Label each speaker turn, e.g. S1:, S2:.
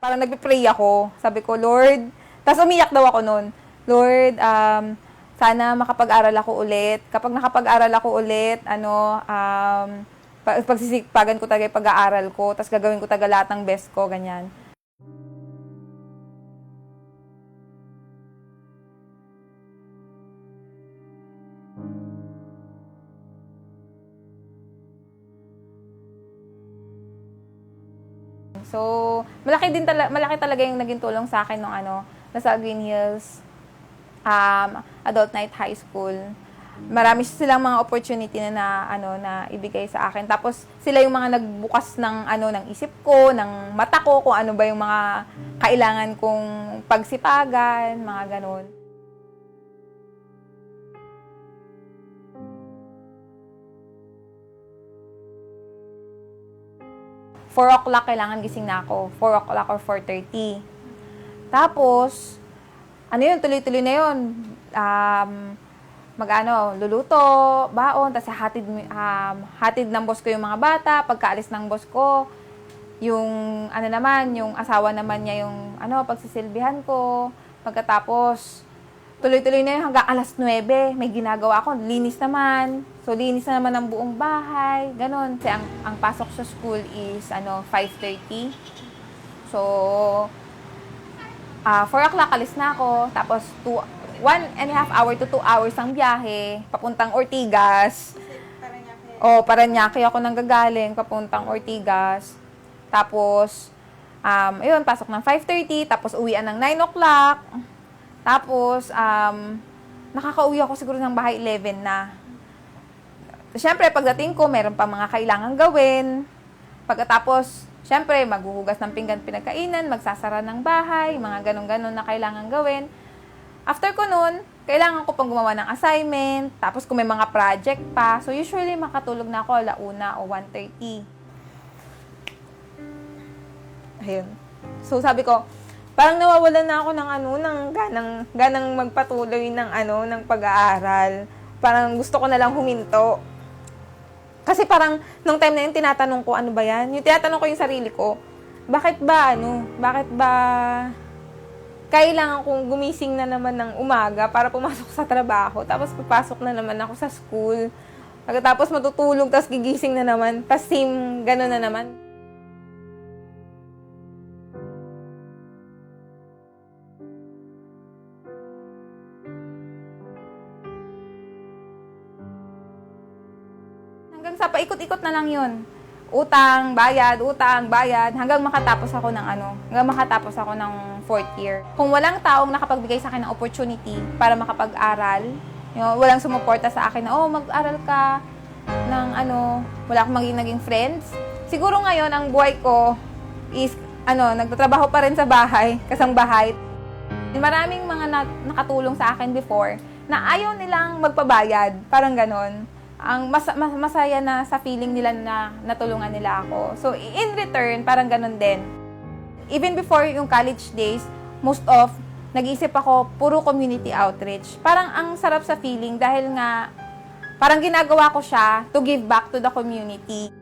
S1: Parang nagpe-pray ako. Sabi ko, Lord, tapos umiyak daw ako noon. Lord, um, sana makapag-aral ako ulit. Kapag nakapag-aral ako ulit, ano, um, pa- pagsisipagan ko talaga yung pag-aaral ko, tapos gagawin ko talaga lahat ng best ko, ganyan. So, malaki din tala- malaki talaga yung naging tulong sa akin nung ano, nasa Green Hills um, Adult Night High School. Marami silang mga opportunity na, na ano na ibigay sa akin. Tapos sila yung mga nagbukas ng ano ng isip ko, ng mata ko kung ano ba yung mga kailangan kong pagsipagan, mga ganun. Four o'clock kailangan gising na ako. 4 o'clock or 4.30. Tapos, ano yun, tuloy-tuloy na yun. Um, mag-ano, luluto, baon, tapos hatid, um, hatid ng boss ko yung mga bata. Pagkaalis ng boss ko, yung ano naman, yung asawa naman niya yung ano, pagsisilbihan ko. Pagkatapos, tuloy-tuloy na yun hanggang alas 9. May ginagawa ako, linis naman. So, linis na naman ang buong bahay. Ganon. Kasi ang, ang pasok sa school is ano, 5.30. So, Ah, 4 o'clock alis na ako. Tapos, two, one and a half hour to 2 hours ang biyahe. Papuntang Ortigas. O, Paranaque ako nang gagaling. Papuntang Ortigas. Tapos, um, ayun, pasok ng 5.30. Tapos, uwian ng 9 o'clock. Tapos, um, nakakauwi ako siguro ng bahay 11 na. Siyempre, pagdating ko, meron pa mga kailangan gawin. Pagkatapos, siyempre, maghuhugas ng pinggan pinagkainan, magsasara ng bahay, mga ganun-ganun na kailangan gawin. After ko nun, kailangan ko pang gumawa ng assignment, tapos kung may mga project pa. So, usually, makatulog na ako alauna o 1.30. Ayun. So, sabi ko, parang nawawalan na ako ng ano, ng ganang, ganang magpatuloy ng ano, ng pag-aaral. Parang gusto ko na lang huminto. Kasi parang, nung time na yun, tinatanong ko, ano ba yan? Yung tinatanong ko yung sarili ko, bakit ba, ano, bakit ba, kailangan kong gumising na naman ng umaga para pumasok sa trabaho, tapos papasok na naman ako sa school. Pagkatapos matutulog, tapos gigising na naman, tapos same, gano'n na naman. Hanggang sa paikot-ikot na lang yun. Utang, bayad, utang, bayad, hanggang makatapos ako ng ano, hanggang makatapos ako ng fourth year. Kung walang taong nakapagbigay sa akin ng opportunity para makapag-aral, you know, walang sumuporta sa akin na, oh, mag-aral ka ng ano, wala akong maging naging friends. Siguro ngayon, ang buhay ko is, ano, nagtatrabaho pa rin sa bahay, kasang bahay. Maraming mga na- nakatulong sa akin before na ayaw nilang magpabayad, parang ganon. Ang mas, mas- masaya na sa feeling nila na natulungan nila ako. So, in return, parang ganon din. Even before yung college days, most of, nag-iisip ako, puro community outreach. Parang ang sarap sa feeling dahil nga, parang ginagawa ko siya to give back to the community.